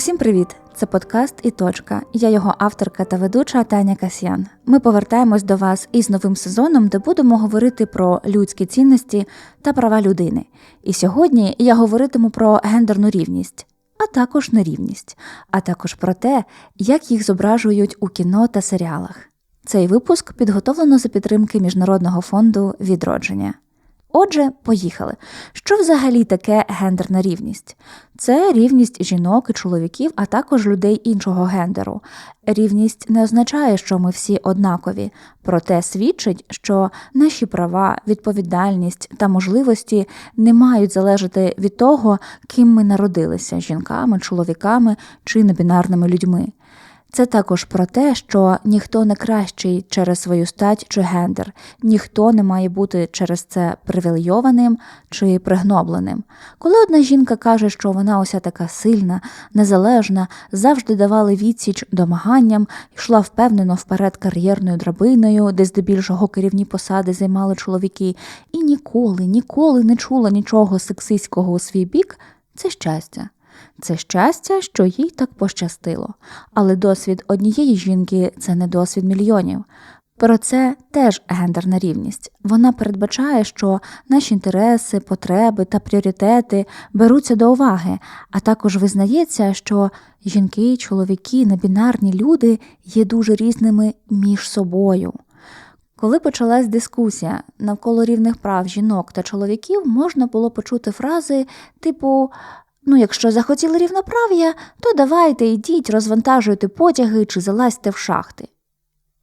Усім привіт! Це подкаст і точка. Я його авторка та ведуча Таня Касьян. Ми повертаємось до вас із новим сезоном, де будемо говорити про людські цінності та права людини. І сьогодні я говоритиму про гендерну рівність, а також нерівність, а також про те, як їх зображують у кіно та серіалах. Цей випуск підготовлено за підтримки Міжнародного фонду відродження. Отже, поїхали. Що взагалі таке гендерна рівність? Це рівність жінок і чоловіків, а також людей іншого гендеру. Рівність не означає, що ми всі однакові, проте свідчить, що наші права, відповідальність та можливості не мають залежати від того, ким ми народилися жінками, чоловіками чи небінарними людьми. Це також про те, що ніхто не кращий через свою стать чи гендер, ніхто не має бути через це привілейованим чи пригнобленим. Коли одна жінка каже, що вона уся така сильна, незалежна, завжди давали відсіч домаганням, йшла впевнено вперед кар'єрною драбиною, де здебільшого керівні посади займали чоловіки, і ніколи, ніколи не чула нічого сексистського у свій бік, це щастя. Це щастя, що їй так пощастило, але досвід однієї жінки це не досвід мільйонів. Про це теж гендерна рівність. Вона передбачає, що наші інтереси, потреби та пріоритети беруться до уваги, а також визнається, що жінки, чоловіки, небінарні люди є дуже різними між собою. Коли почалась дискусія навколо рівних прав жінок та чоловіків, можна було почути фрази типу Ну, якщо захотіли рівноправ'я, то давайте йдіть, розвантажуйте потяги чи залазьте в шахти.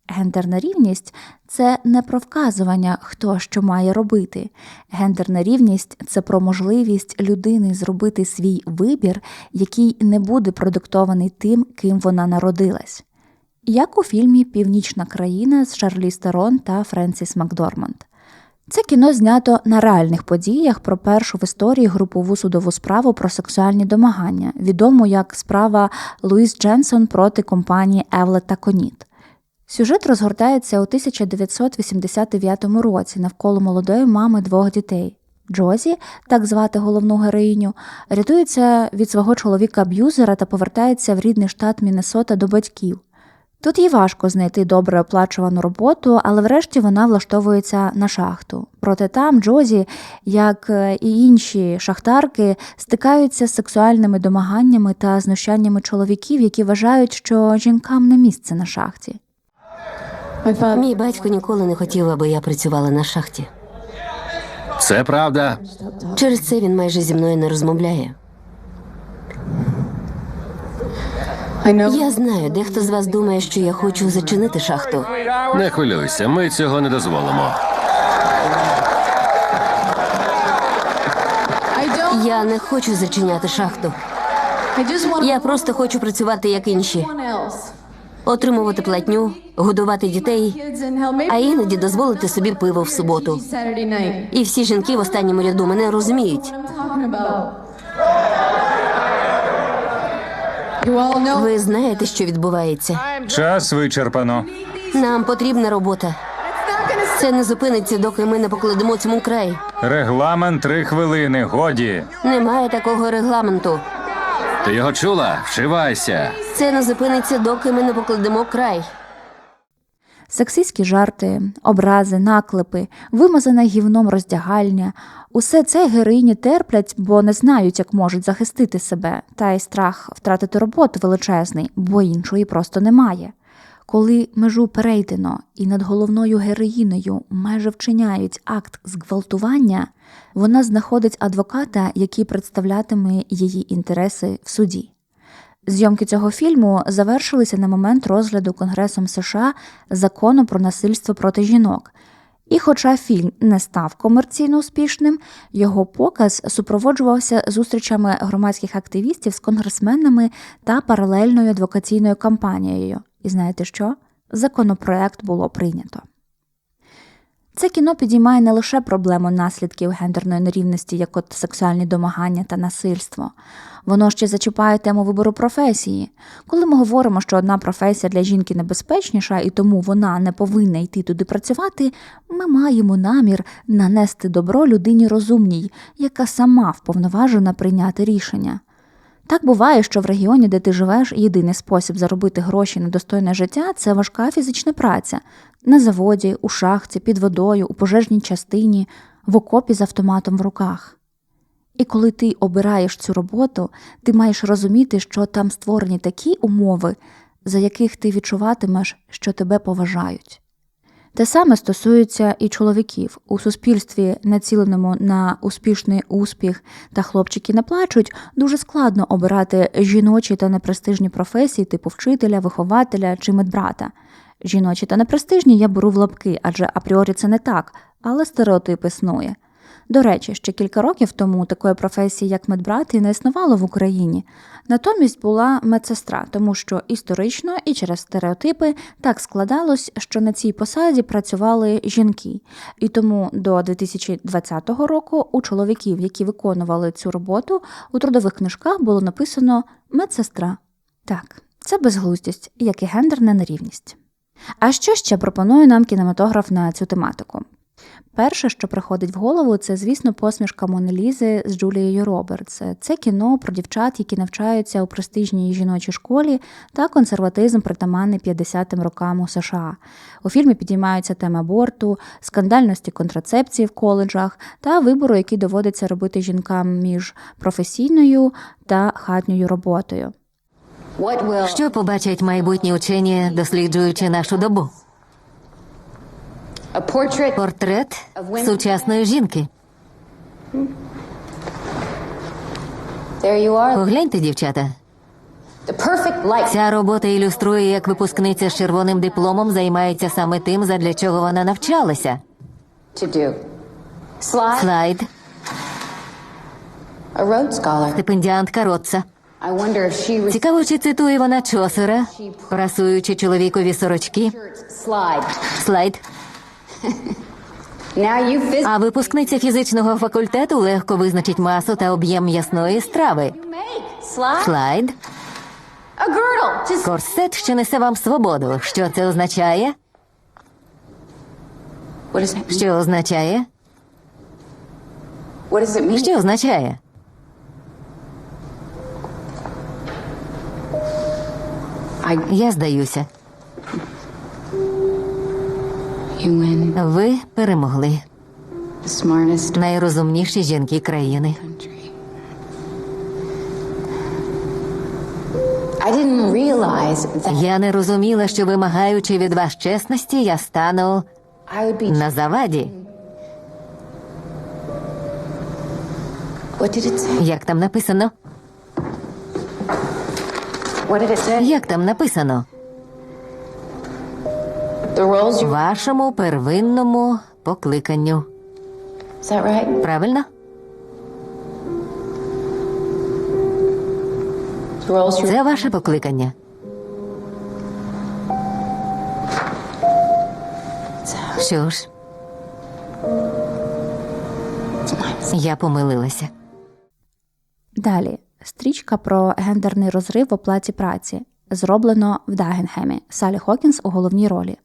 Гендерна рівність це не про вказування, хто що має робити. Гендерна рівність це про можливість людини зробити свій вибір, який не буде продиктований тим, ким вона народилась. Як у фільмі Північна країна з Шарлі Стерон та Френсіс Макдорманд. Це кіно знято на реальних подіях про першу в історії групову судову справу про сексуальні домагання, відому як справа Луїс Дженсон проти компанії Евлет та Коніт. Сюжет розгортається у 1989 році навколо молодої мами двох дітей. Джозі, так звати головну героїню, рятується від свого чоловіка аб'юзера та повертається в рідний штат Міннесота до батьків. Тут їй важко знайти добре оплачувану роботу, але врешті вона влаштовується на шахту. Проте там Джозі, як і інші шахтарки, стикаються з сексуальними домаганнями та знущаннями чоловіків, які вважають, що жінкам не місце на шахті. Мій батько ніколи не хотів, аби я працювала на шахті. Це правда. Через це він майже зі мною не розмовляє. Я знаю, дехто з вас думає, що я хочу зачинити шахту. Не хвилюйся, ми цього не дозволимо. Я не хочу зачиняти шахту. Я просто хочу працювати як інші, отримувати платню, годувати дітей, а іноді дозволити собі пиво в суботу. І всі жінки в останньому ряду мене розуміють. Ви знаєте, що відбувається. Час вичерпано. Нам потрібна робота. Це не зупиниться, доки ми не покладемо цьому край. Регламент три хвилини. Годі. Немає такого регламенту. Ти його чула? Вшивайся. Це не зупиниться, доки ми не покладемо край. Сексистські жарти, образи, наклепи, вимазана гівном роздягальня усе це героїні терплять, бо не знають, як можуть захистити себе, та й страх втратити роботу величезний, бо іншої просто немає. Коли межу перейдено і над головною героїною майже вчиняють акт зґвалтування, вона знаходить адвоката, який представлятиме її інтереси в суді. Зйомки цього фільму завершилися на момент розгляду Конгресом США закону про насильство проти жінок. І, хоча фільм не став комерційно успішним, його показ супроводжувався зустрічами громадських активістів з конгресменами та паралельною адвокаційною кампанією. І знаєте що? Законопроект було прийнято. Це кіно підіймає не лише проблему наслідків гендерної нерівності, як от сексуальні домагання та насильство. Воно ще зачіпає тему вибору професії. Коли ми говоримо, що одна професія для жінки небезпечніша і тому вона не повинна йти туди працювати, ми маємо намір нанести добро людині розумній, яка сама вповноважена прийняти рішення. Так буває, що в регіоні, де ти живеш, єдиний спосіб заробити гроші на достойне життя це важка фізична праця на заводі, у шахті, під водою, у пожежній частині, в окопі з автоматом в руках. І коли ти обираєш цю роботу, ти маєш розуміти, що там створені такі умови, за яких ти відчуватимеш, що тебе поважають. Те саме стосується і чоловіків. У суспільстві, націленому на успішний успіх та хлопчики не плачуть, дуже складно обирати жіночі та непрестижні професії типу вчителя, вихователя чи медбрата. Жіночі та непрестижні я беру в лапки, адже апріорі це не так, але стереотип існує. До речі, ще кілька років тому такої професії, як медбрат, і не існувало в Україні. Натомість була медсестра, тому що історично і через стереотипи так складалось, що на цій посаді працювали жінки. І тому до 2020 року у чоловіків, які виконували цю роботу, у трудових книжках було написано медсестра. Так, це безглуздість, як і гендерна нерівність. А що ще пропонує нам кінематограф на цю тематику? Перше, що приходить в голову, це, звісно, посмішка Монелізи з Джулією Робертс. Це кіно про дівчат, які навчаються у престижній жіночій школі, та консерватизм притаманний 50-м рокам у США. У фільмі підіймаються теми аборту, скандальності контрацепції в коледжах та вибору, який доводиться робити жінкам між професійною та хатньою роботою. Що побачать майбутні учені, досліджуючи нашу добу? Портрет сучасної жінки. Погляньте, дівчата. Ця робота ілюструє, як випускниця з червоним дипломом займається саме тим, задля чого вона навчалася. Слайд, стипендіантка Ротса. Цікаво, чи цитує вона Чосера, прасуючи чоловікові сорочки. Слайд. А випускниця фізичного факультету легко визначить масу та об'єм м'ясної страви. Слайд. Корсет, що несе вам свободу. Що це означає? Що означає? Що означає? Я здаюся. Ви перемогли. Найрозумніші жінки країни. Я не розуміла, що вимагаючи від вас чесності, я стану на заваді. Як там написано? Як там написано? Вашому первинному покликанню. Right? Правильно? Це ваше покликання. Що ж, я помилилася. Далі стрічка про гендерний розрив в оплаті праці. Зроблено в Дагенхемі Салі Хокінс у головній ролі.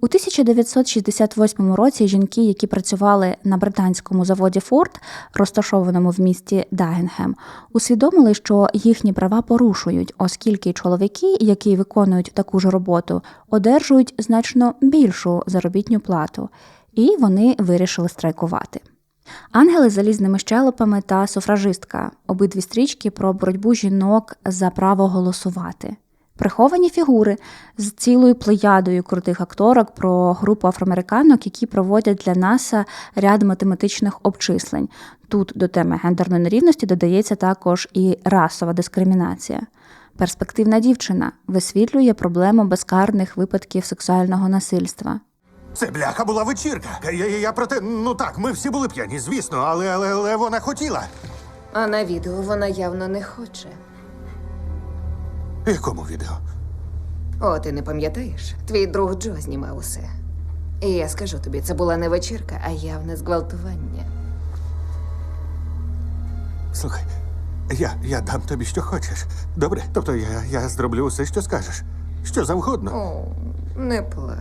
У 1968 році жінки, які працювали на британському заводі Форд, розташованому в місті Дагенхем, усвідомили, що їхні права порушують, оскільки чоловіки, які виконують таку ж роботу, одержують значно більшу заробітню плату, і вони вирішили страйкувати. Ангели з залізними щелепами та суфражистка обидві стрічки про боротьбу жінок за право голосувати. Приховані фігури з цілою плеядою крутих акторок про групу афроамериканок, які проводять для НАСА ряд математичних обчислень. Тут до теми гендерної нерівності додається також і расова дискримінація. Перспективна дівчина висвітлює проблему безкарних випадків сексуального насильства. Це бляха була вечірка. Я, я, я проте, ну так, ми всі були п'яні, звісно, але, але, але вона хотіла. А на відео вона явно не хоче. Якому відео? О, ти не пам'ятаєш? Твій друг Джо знімав усе. І я скажу тобі, це була не вечірка, а явне зґвалтування. Слухай, я, я дам тобі, що хочеш. Добре? Тобто я, я зроблю усе, що скажеш. Що завгодно. О, не плач.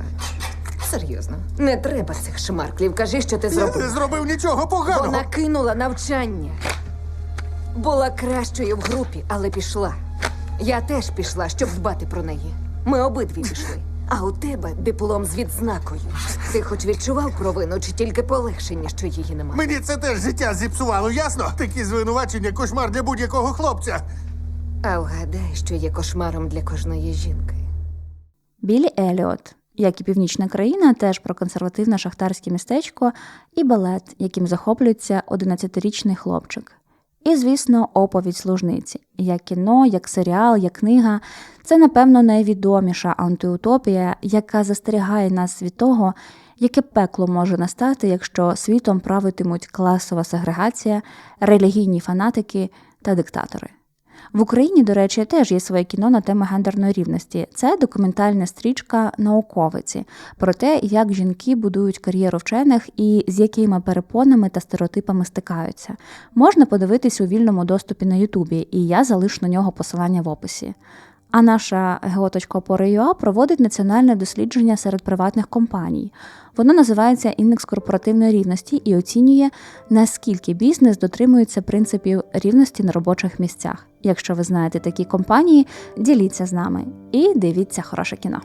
Серйозно, не треба цих шмарклів. Кажи, що ти Я не зробив. зробив нічого поганого. Вона кинула навчання. була кращою в групі, але пішла. Я теж пішла, щоб дбати про неї. Ми обидві пішли. А у тебе диплом з відзнакою. Ти хоч відчував провину, чи тільки полегшення, що її немає? Мені це теж життя зіпсувало, ясно? Такі звинувачення кошмар для будь-якого хлопця. А вгадай, що є кошмаром для кожної жінки. Білі Еліот, як і північна країна, теж про консервативне шахтарське містечко і балет, яким захоплюється 11-річний хлопчик. І, звісно, оповідь служниці. Як кіно, як серіал, як книга. Це, напевно, найвідоміша антиутопія, яка застерігає нас від того, яке пекло може настати, якщо світом правитимуть класова сегрегація, релігійні фанатики та диктатори. В Україні, до речі, теж є своє кіно на теми гендерної рівності. Це документальна стрічка Науковиці про те, як жінки будують кар'єру вчених і з якими перепонами та стереотипами стикаються. Можна подивитись у вільному доступі на Ютубі, і я залишу на нього посилання в описі. А наша геоточка.опора.ua проводить національне дослідження серед приватних компаній. Воно називається індекс корпоративної рівності і оцінює, наскільки бізнес дотримується принципів рівності на робочих місцях. Якщо ви знаєте такі компанії, діліться з нами і дивіться хороше кіно.